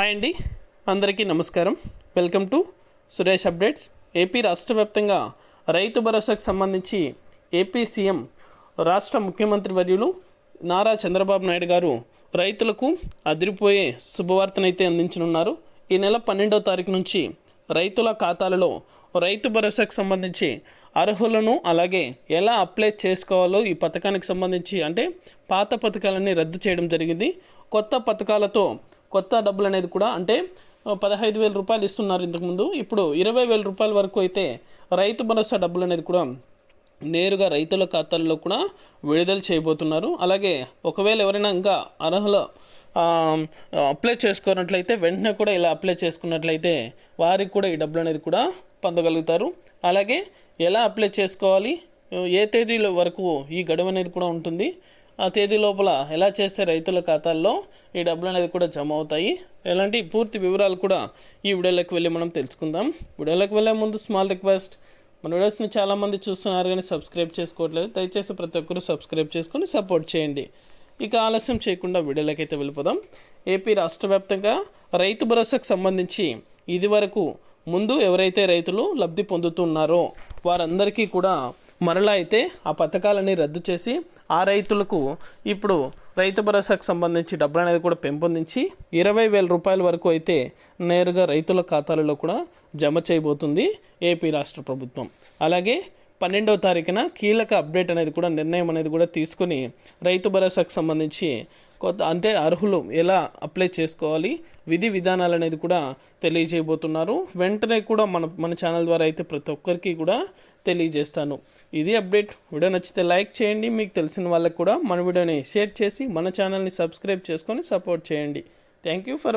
Hi అండి. అందరికీ నమస్కారం. Welcome to Suresh updates. AP రాష్ట్ర వ్యాప్తంగా రైతు భరోసాకు సంబంధించి ఏపీ సీఎం రాష్ట్ర ముఖ్యమంత్రి వర్యులు నారా చంద్రబాబు నాయుడు గారు రైతులకు అదిరిపోయే శుభవార్తనైతే అందించనున్నారు. ఈ నెల పన్నెండవ తారీఖు నుంచి రైతుల ఖాతాలలో రైతు భరోసాకు సంబంధించి అర్హులను అలాగే ఎలా అప్లై చేసుకోవాలో ఈ పథకానికి సంబంధించి అంటే పాత పథకాలన్నీ రద్దు చేయడం జరిగింది. కొత్త పథకాలతో కొత్త డబ్బులు అనేది కూడా అంటే పదహైదు వేల రూపాయలు ఇస్తున్నారు ఇంతకుముందు. ఇప్పుడు ఇరవై వేల రూపాయల వరకు అయితే రైతు భరోసా డబ్బులు అనేది కూడా నేరుగా రైతుల ఖాతాల్లో కూడా విడుదల చేయబోతున్నారు. అలాగే ఒకవేళ ఎవరైనా ఇంకా అర్హుల అప్లై చేసుకున్నట్లయితే వెంటనే కూడా ఇలా అప్లై చేసుకున్నట్లయితే వారికి కూడా ఈ డబ్బులు అనేది కూడా పొందగలుగుతారు. అలాగే ఎలా అప్లై చేసుకోవాలి ఏ తేదీల వరకు ఈ గడువు అనేది కూడా ఉంటుంది. ఆ తేదీ లోపల ఎలా చేస్తే రైతుల ఖాతాల్లో ఈ డబ్బులు అనేది కూడా జమ అవుతాయి? ఎలాంటి పూర్తి వివరాలు కూడా ఈ వీడియోలోకి వెళ్ళి మనం తెలుసుకుందాం. వీడియోలోకి వెళ్ళే ముందు స్మాల్ రిక్వెస్ట్ మన వీడియోస్ని చాలామంది చూస్తున్నారు కానీ సబ్స్క్రైబ్ చేసుకోవట్లేదు. దయచేసి ప్రతి ఒక్కరూ సబ్స్క్రైబ్ చేసుకొని సపోర్ట్ చేయండి. ఇక ఆలస్యం చేయకుండా వీడియోలోకి అయితే వెళ్ళిపోదాం. ఏపీ రాష్ట్ర వ్యాప్తంగా రైతు భరోసాకు సంబంధించి ఇది వరకు ముందు ఎవరైతే రైతులు లబ్ధి పొందుతున్నారో వారందరికీ కూడా మరలా అయితే ఆ పథకాలని రద్దు చేసి ఆ రైతులకు ఇప్పుడు రైతు భరోసాకు సంబంధించి డబ్బులు అనేది కూడా పెంపొందించి ఇరవై వేల రూపాయల వరకు అయితే నేరుగా రైతుల ఖాతాలలో కూడా జమ చేయబోతుంది ఏపీ రాష్ట్ర ప్రభుత్వం. అలాగే పన్నెండవ తారీఖున కీలక అప్డేట్ అనేది కూడా నిర్ణయం అనేది కూడా తీసుకుని రైతు భరోసాకు సంబంధించి కొత్త అంటే అర్హులు ఎలా అప్లై చేసుకోవాలి? విధి విధానాలు అనేది కూడా తెలియజేయబోతున్నారు. వెంటనే కూడా మన మన ఛానల్ ద్వారా అయితే ప్రతి ఒక్కరికి కూడా తెలియజేస్తాను. ఇది అప్డేట్ వీడియో నచ్చితే లైక్ చేయండి. మీకు తెలిసిన వాళ్ళకి కూడా మన వీడియోని షేర్ చేసి మన ఛానల్ని సబ్స్క్రైబ్ చేసుకొని సపోర్ట్ చేయండి. Thank you for